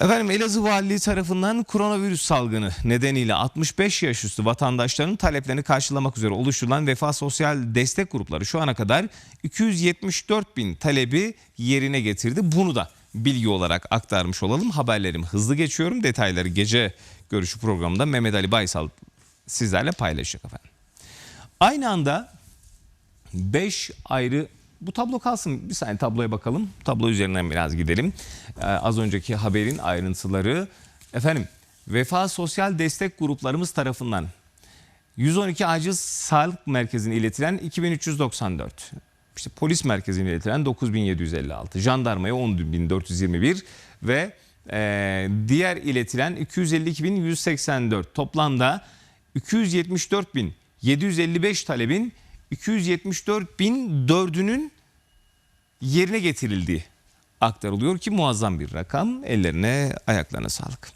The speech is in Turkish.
Efendim Elazığ Valiliği tarafından koronavirüs salgını nedeniyle 65 yaş üstü vatandaşların taleplerini karşılamak üzere oluşturulan Vefa Sosyal Destek Grupları şu ana kadar 274 bin talebi yerine getirdi. Bunu da bilgi olarak aktarmış olalım. Haberlerim hızlı geçiyorum. Detayları gece görüşü programında Mehmet Ali Baysal sizlerle paylaşacak efendim. Aynı anda 5 ayrı bu tablo kalsın bir saniye tabloya bakalım. Tablo üzerinden biraz gidelim. Ee, az önceki haberin ayrıntıları. Efendim Vefa Sosyal Destek Gruplarımız tarafından 112 Acil Sağlık Merkezi'ne iletilen 2394. İşte polis merkezine iletilen 9756. Jandarmaya 10421 ve e, diğer iletilen 252.184. Toplamda 274.755 talebin 274.004'ünün yerine getirildiği aktarılıyor ki muazzam bir rakam. Ellerine ayaklarına sağlık.